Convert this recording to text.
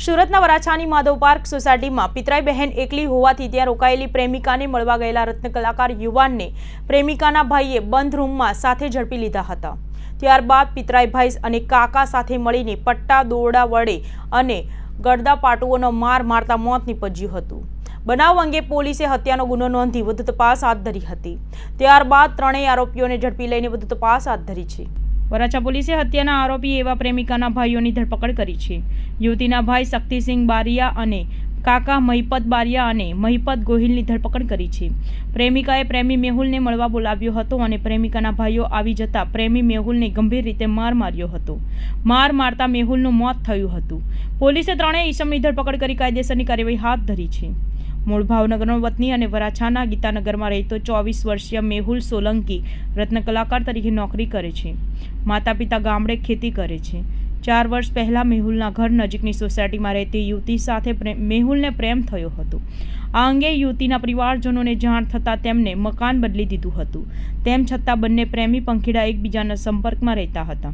સુરતના વરાછાની માધવ પાર્ક સોસાયટીમાં પિતરાઈ બહેન એકલી હોવાથી ત્યાં રોકાયેલી પ્રેમિકાને મળવા ગયેલા રત્ન કલાકાર યુવાનને પ્રેમિકાના ભાઈએ બંધ રૂમમાં સાથે ઝડપી લીધા હતા. ત્યારબાદ પિતરાઈભાઈ અને કાકા સાથે મળીને પટ્ટા, દોરડા વડે અને ગળદા પાટુઓનો માર મારતા મોત નીપજ્યું હતું. બનાવ અંગે પોલીસે હત્યાનો ગુનો નોંધી વધુ તપાસ હાથ ધરી હતી. ત્યારબાદ ત્રણેય આરોપીઓને ઝડપી લઈને વધુ તપાસ હાથ ધરી છે. વરાછા પોલીસે હત્યાના આરોપી એવા પ્રેમિકાના ભાઈઓની ધરપકડ કરી છે. યુવતીના ભાઈ શક્તિસિંહ બારિયા અને કાકા મહિપત બારિયા અને મહિપત ગોહિલની ધરપકડ કરી છે. પ્રેમિકાએ પ્રેમી મેહુલને મળવા બોલાવ્યો હતો અને પ્રેમિકાના ભાઈઓ આવી જતા પ્રેમી મેહુલને ગંભીર રીતે માર માર્યો હતો. માર મારતા મેહુલનું મોત થયું હતું. પોલીસે ત્રણેય ઈસમની ધરપકડ કરી કાયદેસરની કાર્યવાહી હાથ ધરી છે. મૂળ ભાવનગરનો વતની અને વરાછાના ગીતાનગરમાં રહેતો ચોવીસ વર્ષીય મેહુલ સોલંકી રત્ન કલાકાર તરીકે નોકરી કરે છે. માતા પિતા ગામડે ખેતી કરે છે. ચાર વર્ષ પહેલાં મેહુલના ઘર નજીકની સોસાયટીમાં રહેતી યુવતી સાથે મેહુલને પ્રેમ થયો હતો. આ અંગે યુવતીના પરિવારજનોને જાણ થતાં તેમને મકાન બદલી દીધું હતું. તેમ છતાં બંને પ્રેમી પંખીડા એકબીજાના સંપર્કમાં રહેતા હતા.